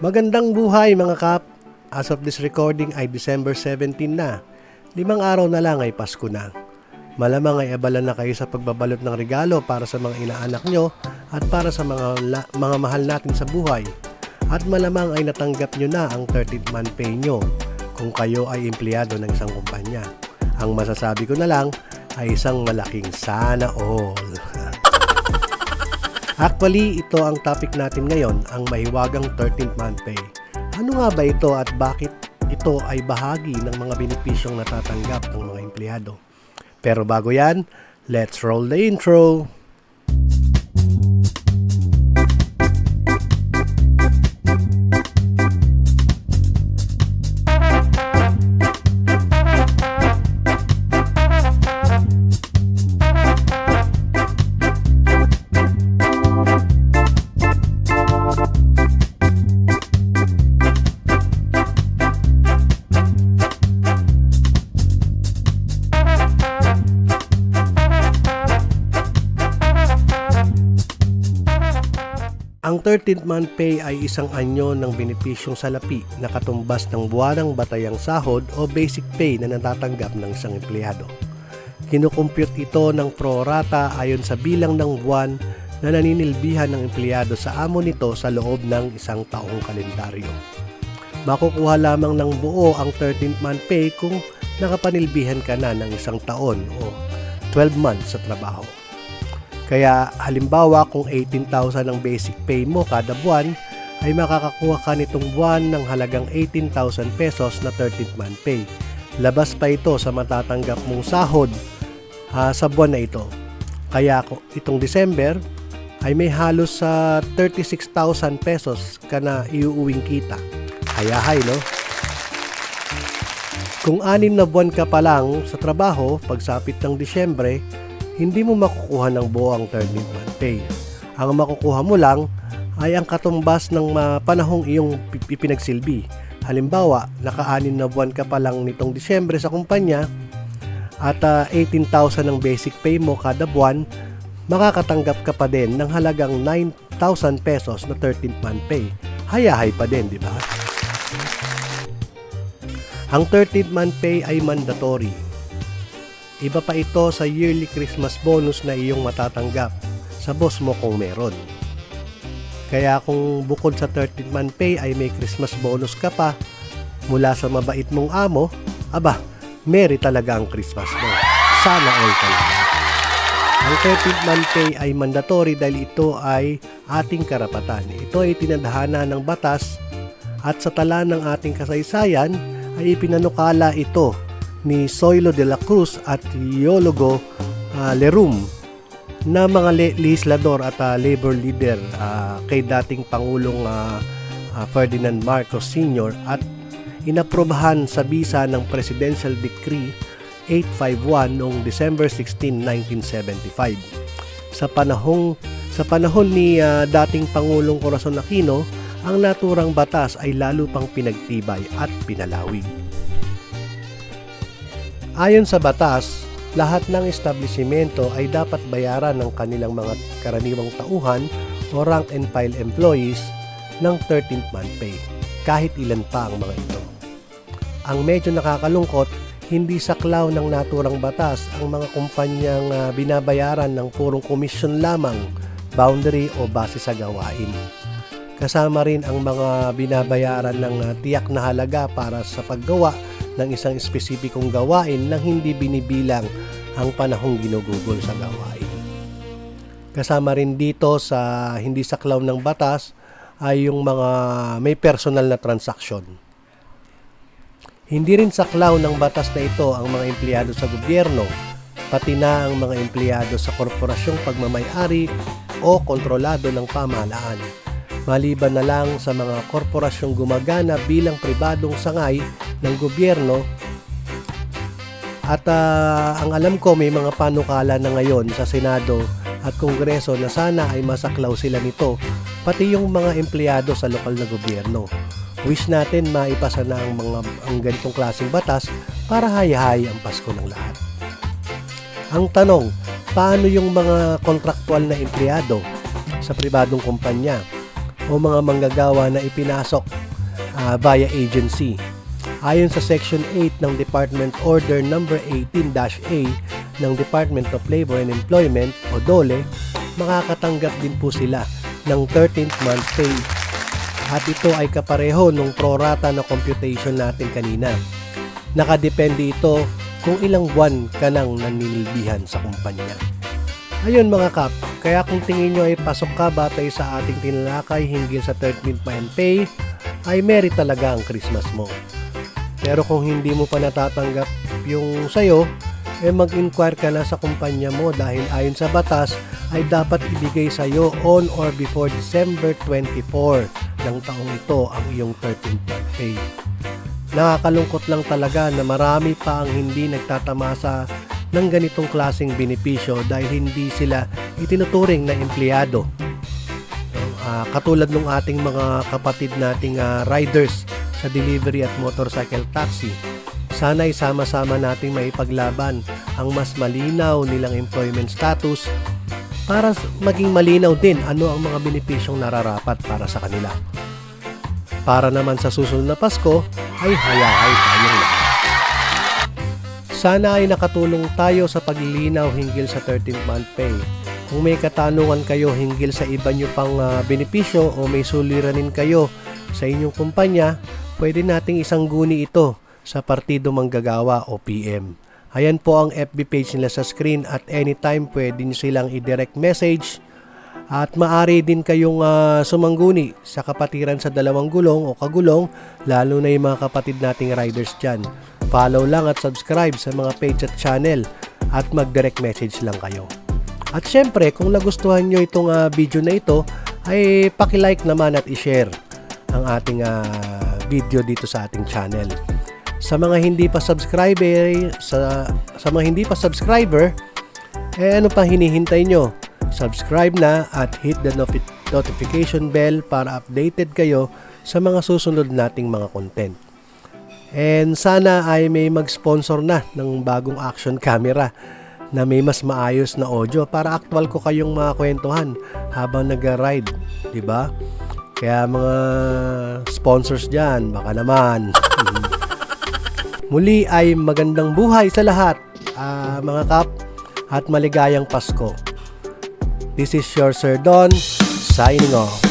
Magandang buhay mga kap! As of this recording ay December 17 na. Limang araw na lang ay Pasko na. Malamang ay abala na kayo sa pagbabalot ng regalo para sa mga inaanak nyo at para sa mga, la- mga mahal natin sa buhay. At malamang ay natanggap nyo na ang 13th month pay nyo kung kayo ay empleyado ng isang kumpanya. Ang masasabi ko na lang ay isang malaking sana all. Actually, ito ang topic natin ngayon, ang mahiwagang 13th month pay. Ano nga ba ito at bakit ito ay bahagi ng mga benepisyong natatanggap ng mga empleyado? Pero bago yan, let's roll the intro! Ang 13th month pay ay isang anyo ng benepisyong salapi na katumbas ng buwanang batayang sahod o basic pay na natatanggap ng isang empleyado. Kinukumpute ito ng prorata ayon sa bilang ng buwan na naninilbihan ng empleyado sa amo nito sa loob ng isang taong kalendaryo. Makukuha lamang ng buo ang 13th month pay kung nakapanilbihan ka na ng isang taon o 12 months sa trabaho. Kaya halimbawa kung 18,000 ang basic pay mo kada buwan, ay makakakuha ka nitong buwan ng halagang 18,000 pesos na 13th month pay. Labas pa ito sa matatanggap mong sahod ah, sa buwan na ito. Kaya itong December ay may halos sa 36,000 pesos ka na iuuwing kita. Kaya hay no? Kung anim na buwan ka pa lang sa trabaho, pagsapit ng Disyembre, hindi mo makukuha ng buo ang 13th month pay. Ang makukuha mo lang ay ang katumbas ng panahong iyong pi- ipinagsilbi. Halimbawa, naka-anim na buwan ka pa lang nitong Disyembre sa kumpanya at ah, 18,000 ang basic pay mo kada buwan, makakatanggap ka pa din ng halagang 9,000 pesos na 13th month pay. Hayahay pa din, di ba? Ang 13th month pay ay mandatory Iba pa ito sa yearly Christmas bonus na iyong matatanggap sa boss mo kung meron. Kaya kung bukod sa 13th month pay ay may Christmas bonus ka pa mula sa mabait mong amo, aba, merry talaga ang Christmas mo. Sana all talaga. Ang 13th month pay ay mandatory dahil ito ay ating karapatan. Ito ay tinadhana ng batas at sa tala ng ating kasaysayan ay ipinanukala ito ni Soilo de la Cruz at Iologo ah, Lerum na mga le- legislador at ah, labor leader ah, kay dating Pangulong ah, ah, Ferdinand Marcos Sr. at inaprobahan sa bisa ng Presidential Decree 851 noong December 16, 1975. Sa panahong sa panahon ni ah, dating Pangulong Corazon Aquino, ang naturang batas ay lalo pang pinagtibay at pinalawig. Ayon sa batas, lahat ng establishmento ay dapat bayaran ng kanilang mga karaniwang tauhan o rank and file employees ng 13th month pay, kahit ilan pa ang mga ito. Ang medyo nakakalungkot, hindi saklaw ng naturang batas ang mga kumpanyang ah, binabayaran ng purong komisyon lamang, boundary o base sa gawain. Kasama rin ang mga binabayaran ng ah, tiyak na halaga para sa paggawa ng isang espesipikong gawain nang hindi binibilang ang panahong ginugugol sa gawain. Kasama rin dito sa hindi saklaw ng batas ay yung mga may personal na transaksyon. Hindi rin saklaw ng batas na ito ang mga empleyado sa gobyerno, pati na ang mga empleyado sa korporasyong pagmamayari o kontrolado ng pamahalaan maliban na lang sa mga korporasyong gumagana bilang pribadong sangay ng gobyerno at ah, ang alam ko may mga panukala na ngayon sa Senado at Kongreso na sana ay masaklaw sila nito pati yung mga empleyado sa lokal na gobyerno. Wish natin maipasa na ang mga ang ganitong klaseng batas para hayahay ang Pasko ng lahat. Ang tanong, paano yung mga kontraktual na empleyado sa pribadong kumpanya o mga manggagawa na ipinasok ah, via agency. Ayon sa Section 8 ng Department Order Number 18-A ng Department of Labor and Employment o DOLE, makakatanggap din po sila ng 13th month pay. At ito ay kapareho nung prorata na computation natin kanina. Nakadepende ito kung ilang buwan ka nang naninilbihan sa kumpanya. Ayun mga kap, kaya kung tingin nyo ay pasok ka batay sa ating tinalakay hinggil sa 13th month pay, ay merit talaga ang Christmas mo. Pero kung hindi mo pa natatanggap yung sayo, eh mag-inquire ka na sa kumpanya mo dahil ayon sa batas ay dapat ibigay sa iyo on or before December 24 ng taong ito ang iyong 13th month pay. Nakakalungkot lang talaga na marami pa ang hindi nagtatamasa ng ganitong klaseng benepisyo dahil hindi sila itinuturing na empleyado. Ah, katulad ng ating mga kapatid nating ah, riders sa delivery at motorcycle taxi. Sana ay sama-sama nating maipaglaban ang mas malinaw nilang employment status para maging malinaw din ano ang mga benepisyong nararapat para sa kanila. Para naman sa susunod na Pasko ay hayahay tayong lahat. Sana ay nakatulong tayo sa paglilinaw hinggil sa 13th month pay. Kung may katanungan kayo hinggil sa iba nyo pang ah, benepisyo o may suliranin kayo sa inyong kumpanya, pwede nating isang guni ito sa Partido Manggagawa o PM. Ayan po ang FB page nila sa screen at anytime pwede nyo silang i-direct message at maari din kayong ah, sumangguni sa kapatiran sa dalawang gulong o kagulong lalo na yung mga kapatid nating riders dyan. Follow lang at subscribe sa mga page at channel at mag-direct message lang kayo. At syempre, kung nagustuhan nyo itong ah, video na ito, ay paki-like naman at i-share ang ating ah, video dito sa ating channel. Sa mga hindi pa subscriber, sa, sa mga hindi pa subscriber, eh ano pa hinihintay nyo? Subscribe na at hit the notification bell para updated kayo sa mga susunod nating mga content. And sana ay may mag-sponsor na ng bagong action camera na may mas maayos na audio para actual ko kayong mga kwentuhan habang nag-ride, 'di ba? Kaya mga sponsors diyan, baka naman. Muli ay magandang buhay sa lahat, ah, mga kap, at maligayang Pasko. This is your Sir Don, signing off.